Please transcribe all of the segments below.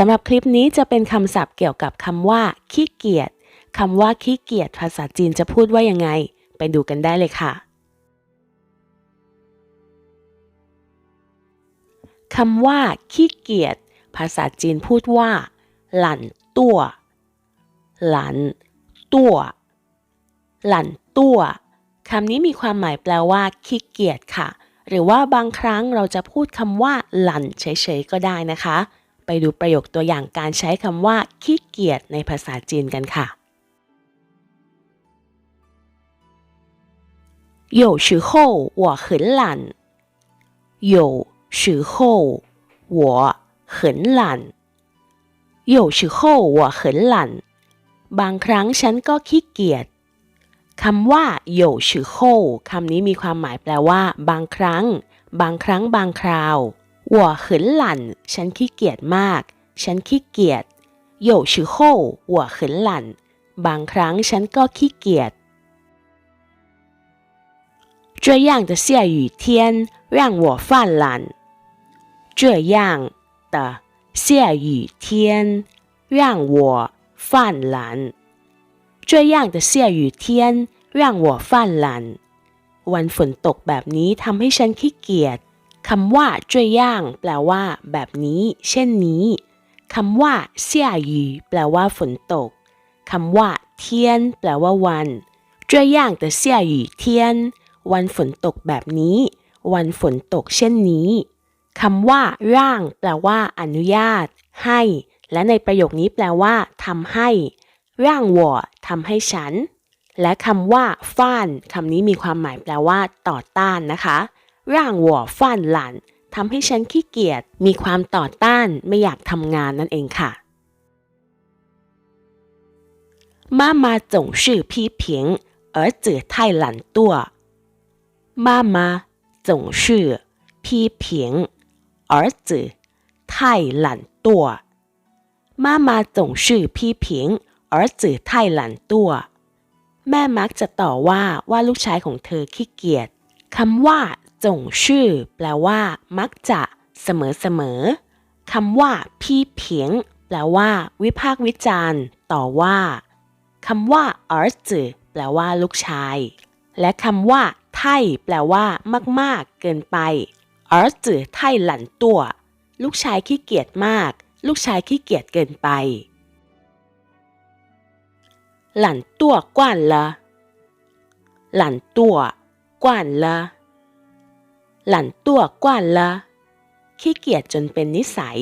สำหรับคลิปนี้จะเป็นคำศัพท์เกี่ยวกับคำว่า ขี้เกียจคำว่าขี้เกียจภาษาจีนจะพูดว่ายังไง ไปดูกันได้เลยค่ะคำว่า ขี้เกียจภาษาจีนพูดว่า หลันตัว หลันตัว หลันตัวคำนี้มีความหมายแปลว่า ขี้เกียจค่ะ หรือว่าบางครั้งเราจะพูดคำว่า หลันเฉยๆก็ได้นะคะ ไปดูประโยคตัวอย่างการใช้คำว่า ขี้เกียจในภาษาจีนกันค่ะ有时候我很懒有时候我很懒有时候我很懒บางครั้งฉันก็ขี้เกียจคำว่าโยชื่อโฮคำนี้มีความหมายแปลว่า บางครั้ง บางครั้งบางคราว 我很懒ฉันขี้เกียจมาก ฉันขี้เกียจ有时候我很懒บางครั้งฉันก็ขี้เกียจ这样的下雨天让我犯懒这样的下雨天让我犯懒这样的下雨天让我犯懒วันฝนตกแบบนี้ทำให้ฉันขี้เกียจ คำว่าจ้ย่าง แปลว่า แบบนี้ เช่นนี้คำว่าเสียหยีแปลว่าฝนตกคำว่า เทียน แปลว่าวันจ้วยย่างแต่เสียหยีเทียน วันฝนตกแบบนี้ วันฝนตกเช่นนี้คำว่า ร่าง แปลว่า อนุญาต ให้ และในประโยคนี้แปลว่าทำให้ ร่างวัวทำให้ฉัน และคำว่า ฟ้านคำนี้มีความหมายแปลว่า ต่อต้านนะคะ ร่าง我犯懒ทำให้ฉันขี้เกียจ มีความต่อต้าน ไม่อยากทำงานนั่นเองค่ะ妈妈总是批评儿子太懒惰妈妈总是批评儿子太懒惰妈妈总是批评儿子太懒惰แม่มักจะต่อว่าว่าลูกชายของเธอขี้เกียจคำว่า จงชื่อ แปลว่า มักจะ เสมอเสมอคำว่า พี่เพียง แปลว่า วิพากวิจารณ์ ต่อว่าคำว่าอาร์จแปลว่า ลูกชาย และคำว่า ไทยแปลว่า มาก ๆ เกินไปอาร์จไทยหลันตัว ลูกชายขี้เกียจมาก ลูกชายขี้เกียจเกินไป หลันตัวกว่านละหลันตัวกว่านละ หลันตัวกว้านละขี้เกียจจนเป็นนิสัย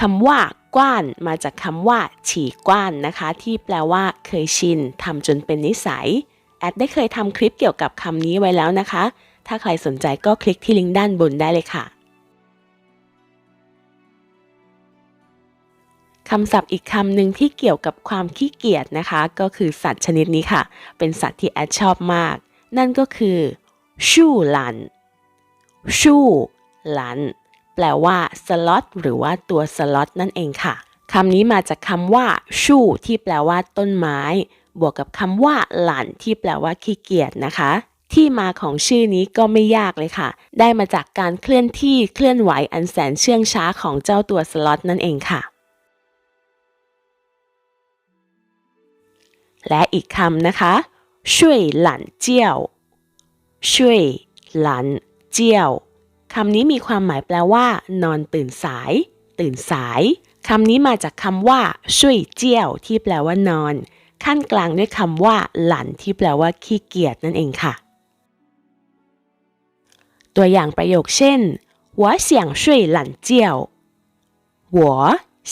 คำว่ากว้านมาจากคำว่า ฉี่กว้านนะคะ ที่แปลว่าเคยชินทำจนเป็นนิสัย แอดได้เคยทำคลิปเกี่ยวกับคำนี้ไว้แล้วนะคะ ถ้าใครสนใจก็คลิกที่ลิงก์ด้านบนได้เลยค่ะคำศัพท์อีกคำหนึ่งที่เกี่ยวกับความขี้เกียจนะคะ ก็คือสัตว์ชนิดนี้ค่ะ เป็นสัตว์ที่แอดชอบมาก นั่นก็คือชู่หลัน ชู่หลันแปลว่าสล็อตหรือว่าตัวสล็อตนั่นเองค่ะคำนี้มาจากคำว่า ชู่ที่แปลว่าต้นไม้ บวกกับคำว่า หลันที่แปลว่าขี้เกียจนะคะ ที่มาของชื่อนี้ก็ไม่ยากเลยค่ะ ได้มาจากการเคลื่อนที่เคลื่อนไหวอันแสนเชื่องช้าของเจ้าตัวสล็อตนั่นเองค่ะ และอีกคำนะคะช่วยหลันเจียวช่วยหลัน เจียวคำนี้มีความหมายแปลว่า นอนตื่นสาย ตื่นสาย คำนี้มาจากคำว่าช่วยเจียวที่แปลว่านอน ขั้นกลางด้วยคำว่า หลั่นที่แปลว่าขี้เกียจนั่นเองค่ะ ตัวอย่างประโยคเช่น我想睡懒觉我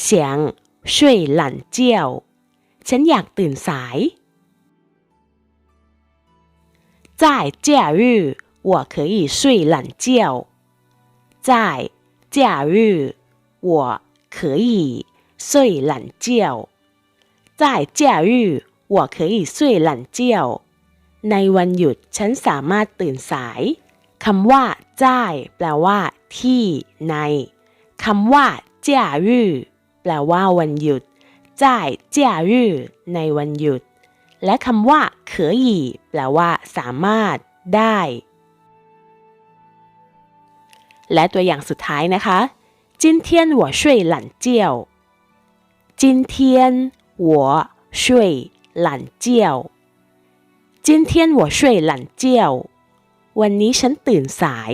想睡懒觉ฉันอยากตื่นสาย在假日 我可以睡懒觉。在假日我可以睡懒觉。在假日我可以睡懒觉。ในวันหยุดฉันสามารถตื่นสายคำว่าจ่ายแปลว่า ที่ ในคำว่า假日แปลว่า วันหยุดจ่าย假日ในวันหยุด และคำว่า可以แปลว่า สามารถ ได้ และตัวอย่างสุดท้ายนะคะ今天我睡懒觉今天我睡懒觉今天我睡懒觉วันนี้ฉันตื่นสาย